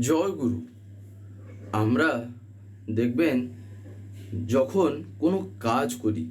জয় গুরু। আমরা দেখবেন, যখন কোনো কাজ করি,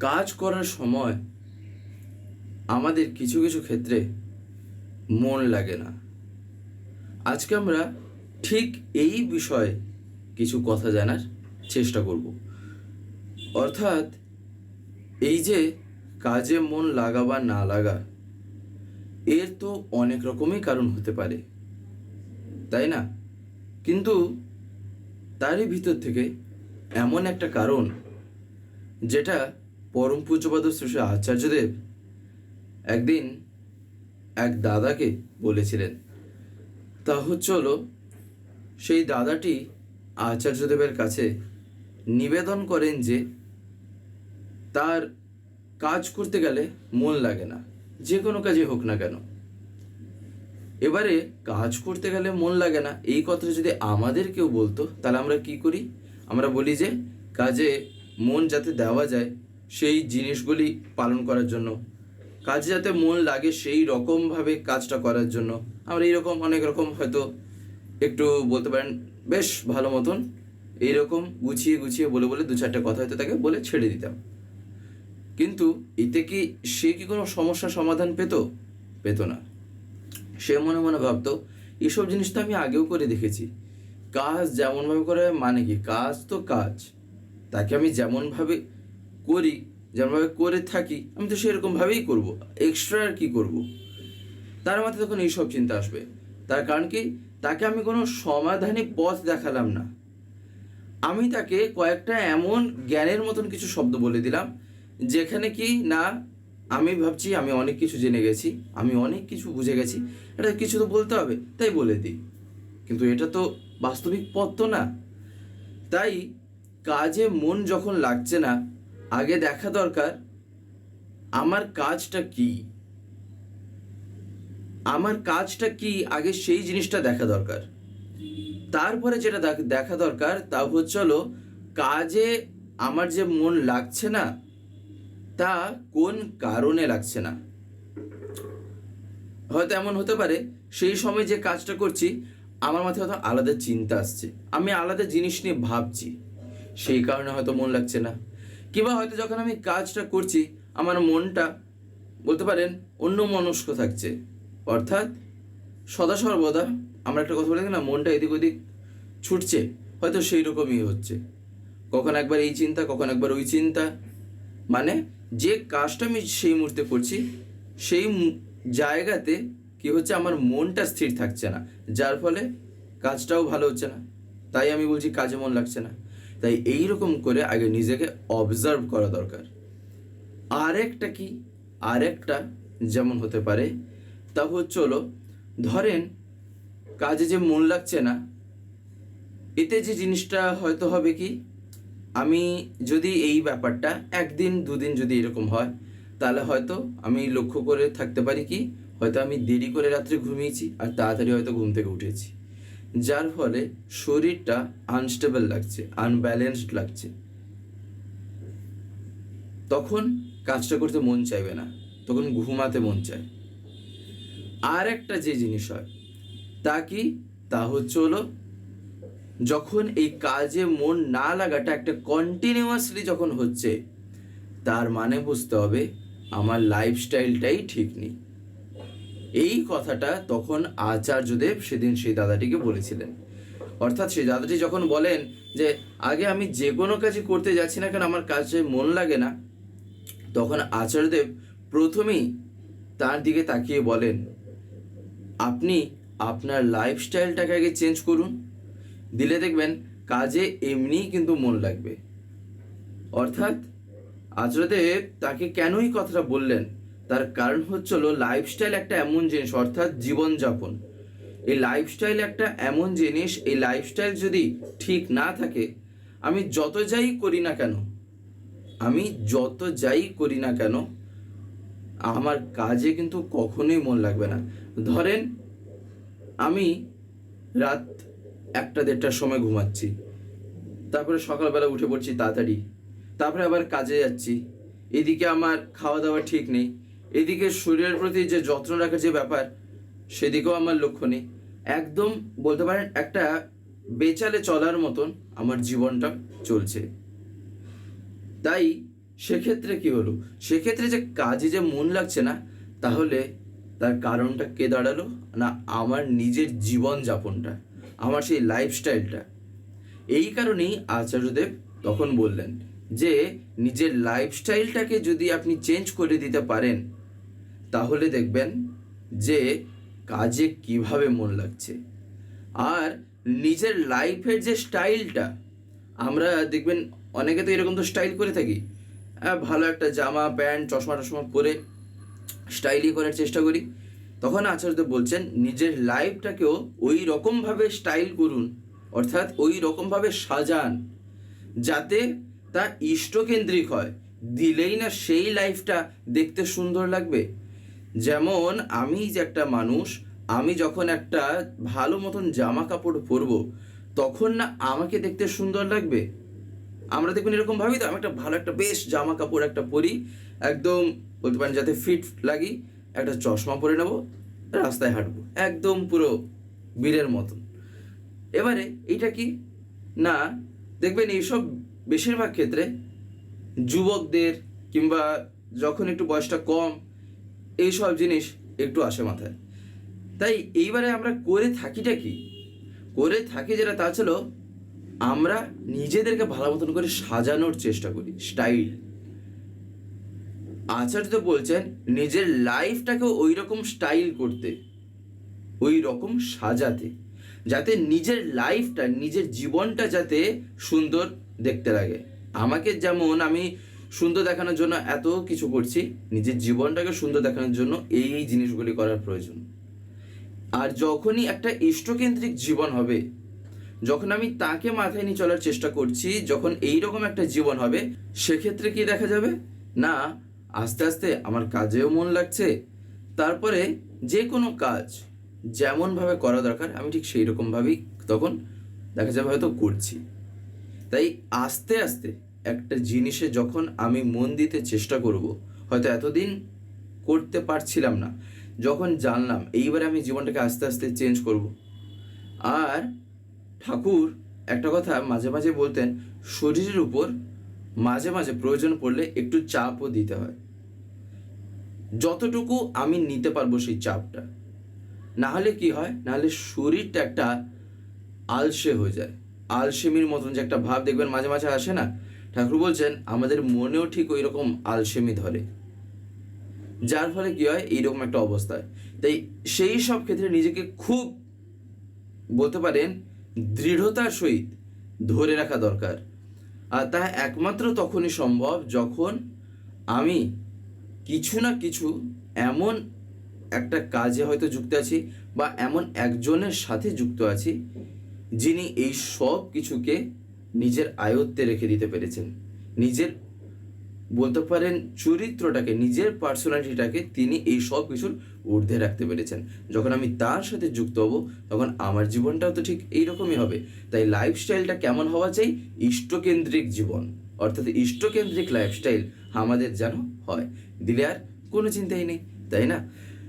কাজ করার সময় আমাদের কিছু কিছু ক্ষেত্রে মন লাগে না। আজকে আমরা ঠিক এই বিষয়ে কিছু কথা জানার চেষ্টা করব। অর্থাৎ এই যে কাজে মন লাগা বা না লাগা, এর তো অনেক রকমই কারণ হতে পারে। তাই না? কিন্তু তারই ভিতর থেকে এমন একটা কারণ যেটা পরম পূজ্যপাদ শ্রী আচার্যদেব একদিন এক দাদাকে বলেছিলেন। তা হচ্ছে হলো, সেই দাদাটি আচার্যদেবের কাছে নিবেদন করেন যে তার কাজ করতে গেলে মন লাগে না, যে কোনো কাজে হোক না কেন। এবারে কাজ করতে গেলে মন লাগে না। এই কথাটা যদি আমাদের কেউ বলতো, তাহলে আমরা কি করি? আমরা বলি যে, কাজে মন যাতে দেওয়া যায়, সেই জিনিসগুলি পালন করার জন্য। কাজে যাতে মন লাগে, সেই রকমভাবে কাজটা করার জন্য। আমরা এইরকম অনেক রকম হয়তো একটু বলতে পারেন, বেশ ভালো মতন এইরকম গুছিয়ে গুছিয়ে বলে বলে দু চারটে কথা হয়তো তাকে বলে ছেড়ে দিতাম। কিন্তু এতে কি সে কি কোনো সমস্যার সমাধান পেত? পেত না। সে মনে মনে ভাবতো, এসব জিনিস তো আমি আগেও করে দেখেছি। কাজ যেমনভাবে করে মানে কি? কাজ তো কাজ। তাকে আমি যেমনভাবে করি, যেমনভাবে করে থাকি, আমি তো সেরকমভাবেই করব। এক্সট্রা আর কি করব? তার মাথায় তখন এইসব চিন্তা আসবে। তার কারণ কি? তাকে আমি কোনো সমাধানী পথ দেখালাম না। আমি তাকে কয়েকটা এমন জ্ঞানের মতন কিছু শব্দ বলে দিলাম, যেখানে কি না আমি ভাবছি, আমি অনেক কিছু জেনে গেছি, আমি অনেক কিছু বুঝে গেছি। এটা কিছু তো বলতে হবে, তাই বলে দিই। কিন্তু এটা তো বাস্তবিক পথ তো না। তাই কাজে মন যখন লাগছে না, আগে দেখা দরকার, আমার কাজটা কি? আমার কাজটা কি? আগে সেই জিনিসটা দেখা দরকার। তারপরে যেটা দেখ- দরকার, তা হচ্ছে হলো, কাজে আমার যে মন লাগছে না তা কোন কারণে লাগছে না? হয়তো এমন হতে পারে, সেই সময় যে কাজটা করছি, আমার মাথায় হয়তো আলাদা চিন্তা আসছে। আমি আলাদা জিনিস নিয়ে ভাবছি। সেই কারণে হয়তো মন লাগছে না। কিংবা হয়তো যখন আমি কাজটা করছি, আমার মনটা, বলতে পারেন, অন্য মনস্ক থাকছে। অর্থাৎ সদা সর্বদা, আমরা একটা কথা বলে না, মনটা এদিক ওদিক ছুটছে, হয়তো সেই রকমই হচ্ছে। কখন একবার এই চিন্তা, কখন একবার ওই চিন্তা। মানে যে কাজটা আমি সেই মুহূর্তে করছি, সেই জায়গাতে কি হচ্ছে আমার মনটা স্থির থাকছে না। যার ফলে কাজটাও ভালো হচ্ছে না। তাই আমি বলছি কাজে মন লাগছে না। তাই এই রকম করে আগে নিজেকে অবজার্ভ করা দরকার। আরেকটা কি? আরেকটা যেমন হতে পারে, তা হচ্ছে হলো, ধরেন কাজে যে মন লাগছে না, এতে যে জিনিসটা হয়তো হবে কি? আমি যদি এই ব্যাপারটা একদিন, দুদিন যদি এরকম হয়, তাহলে হয়তো আমি লক্ষ্য করে থাকতে পারি কি, হয়তো আমি দেরি করে রাত্রে ঘুমিয়েছি আর তাড়াতাড়ি হয়তো ঘুম থেকে উঠেছি। যার ফলে শরীরটা আনস্টেবল লাগছে আনব্যালেন্সড লাগছে। তখন কাজটা করতে মন চাইবে না, তখন ঘুমাতে মন চায়। আর একটা যে জিনিস হয়, তা কি? তা হচ্ছে হলো যখন এই কাজে মন না লাগাটা একটা কন্টিনিউয়াসলি যখন হচ্ছে, তার মানে বুঝতে হবে আমার লাইফস্টাইলটাই ঠিক নেই। এই কথাটা তখন আচার্যদেব সেদিন সেই দাদাটিকে বলেছিলেন। অর্থাৎ সেই দাদাটি যখন বলেন যে, আগে আমি যে কোনো কাজই করতে যাচ্ছি না কেন, আমার কাজে মন লাগে না, তখন আচার্যদেব প্রথমেই তার দিকে তাকিয়ে বলেন, আপনি আপনার লাইফস্টাইলটাকে আগে চেঞ্জ করুন। দিলে দেখবেন কাজে এমনিই কিন্তু মন লাগবে। অর্থাৎ আচার্যদেব তাকে কেনই কথাটা বললেন? তার কারণ হচ্ছিল লাইফস্টাইল একটা এমন জিনিস, অর্থাৎ জীবনযাপন। এই লাইফস্টাইল একটা এমন জিনিস, এই লাইফস্টাইল যদি ঠিক না থাকে, আমি যত যাই করি না কেন, আমি যত যাই করি না কেন, আমার কাজে কিন্তু কখনোই মন লাগবে না। ধরেন আমি রাত একটা দেড়টার সময় ঘুমাচ্ছি। তারপরে সকালবেলা উঠে পড়ছি তাড়াতাড়ি। তারপরে আবার কাজে যাচ্ছি। এদিকে আমার খাওয়া দাওয়া ঠিক নেই। এদিকে শরীরের প্রতি যে যত্ন রাখার যে ব্যাপার, সেদিকেও আমার লক্ষ্য নেই। একদম বলতে পারেন একটা বেচালে চলার মতন আমার জীবনটা চলছে। তাই সেক্ষেত্রে কি হলো? সেক্ষেত্রে যে কাজে যে মন লাগছে না, তাহলে তার কারণটা কে দাঁড়াল? না, আমার নিজের জীবন যাপনটা আমার সেই লাইফস্টাইলটা এই কারণেই আচার্যদেব তখন বললেন যে, নিজের লাইফস্টাইলটাকে যদি আপনি চেঞ্জ করে দিতে পারেন, তাহলে দেখবেন যে, কাজে কীভাবে মন লাগছে। আর নিজের লাইফের যে স্টাইলটা আমরা দেখবেন অনেকে তো এরকম তো স্টাইল করে থাকি। ভালো একটা জামা, প্যান্ট চশমা টশমা পরে স্টাইলই করার চেষ্টা করি। তখন আচার্যদেব বলছেন, নিজের লাইফটাকেও ওই রকমভাবে স্টাইল করুন, অর্থাৎ ওই রকমভাবে সাজান, যাতে তা ইষ্টকেন্দ্রিক হয়। দিলেই না সেই লাইফটা দেখতে সুন্দর লাগবে। যেমন, আমি যে একটা মানুষ, আমি যখন একটা ভালো মতন জামা কাপড় পরবো, তখন না আমাকে দেখতে সুন্দর লাগবে? আমরা দেখুন এরকম ভাবি তো, আমি একটা ভালো একটা বেশ জামা কাপড় একটা পরি, একদম বলতে পারেন যাতে ফিট লাগি একটা চশমা পরে নেব, রাস্তায় হাঁটবো। একদম পুরো বীরের মতন। এবারে এটা কি? না, দেখবেন এইসব বেশিরভাগ ক্ষেত্রে যুবকদের কিংবা যখন একটু বয়সটা কম, এইসব জিনিস একটু আসে মাথায়। তাই এইবারে আমরা করে থাকিটা কি? করে থাকি যেটা, তা ছিল আমরা নিজেদেরকে ভালো মতন করে সাজানোর চেষ্টা করি, স্টাইল। আচার্য বলছেন, নিজের লাইফটাকে ওই রকম স্টাইল করতে ওই রকম সাজাতে, যাতে নিজের লাইফটা, নিজের জীবনটা যাতে সুন্দর দেখতে লাগে। আমাকে যেমন আমি সুন্দর দেখানোর জন্য এত কিছু করছি, নিজের জীবনটাকে সুন্দর দেখানোর জন্য এই এই জিনিসগুলি করার প্রয়োজন। আর যখনই একটা ইষ্টকেন্দ্রিক জীবন হবে, যখন আমি তাকে মাথায় নিয়ে চলার চেষ্টা করছি, যখন এই রকম একটা জীবন হবে, সেক্ষেত্রে কি দেখা যাবে? না আস্তে আস্তে আমার কাজেও মন লাগছে। তারপরে যে কোনো কাজ যেমনভাবে করা দরকার, আমি ঠিক সেই রকমভাবেই তখন দেখা যাবে হয়তো করছি। তাই আস্তে আস্তে একটা জিনিসে যখন আমি মন দিতে চেষ্টা করব, হয়তো এতদিন করতে পারছিলাম না, যখন জানলাম এইবারে আমি জীবনটাকে আস্তে আস্তে চেঞ্জ করব। আর ঠাকুর একটা কথা মাঝে মাঝে বলতেন, শরীরের উপর মাঝে মাঝে প্রয়োজন পড়লে একটু চাপও দিতে হয়। যতটুকু আমি নিতে পারব সেই চাপটা। না হলে কি হয়? না হলে শরীরটা একটা আলসে হয়ে যায়। আলসেমির মতন যে একটা ভাব দেখবেন মাঝে মাঝে আসে না? ঠাকুর বলছেন, আমাদের মনেও ঠিক ওই রকম আলসেমি ধরে। যার ফলে কি হয়? এইরকম একটা অবস্থা তাই সেই সব ক্ষেত্রে নিজেকে খুব বলতে পারেন দৃঢ়তার সহিত ধরে রাখা দরকার। আর তা একমাত্র তখনই সম্ভব যখন আমি কিছু না কিছু এমন একটা কাজে হয়তো যুক্ত আছি বা এমন একজনের সাথে যুক্ত আছি যিনি এই সব কিছুকে নিজের আয়ত্তে রেখে দিতে পেরেছেন। নিজের বলতে পারেন চরিত্রটাকে, নিজের পার্সোনালিটিটাকে তিনি এই সব কিছুর ঊর্ধ্বে রাখতে পেরেছেন। যখন আমি তার সাথে যুক্ত হব, তখন আমার জীবনটাও তো ঠিক এইরকমই হবে। তাই লাইফস্টাইলটা কেমন হওয়া চাই? ইষ্টকেন্দ্রিক জীবন। অর্থাৎ ইষ্টকেন্দ্রিক লাইফস্টাইল আমাদের যেন হয়। দিলে আর কোনো চিন্তাই নেই তাই না?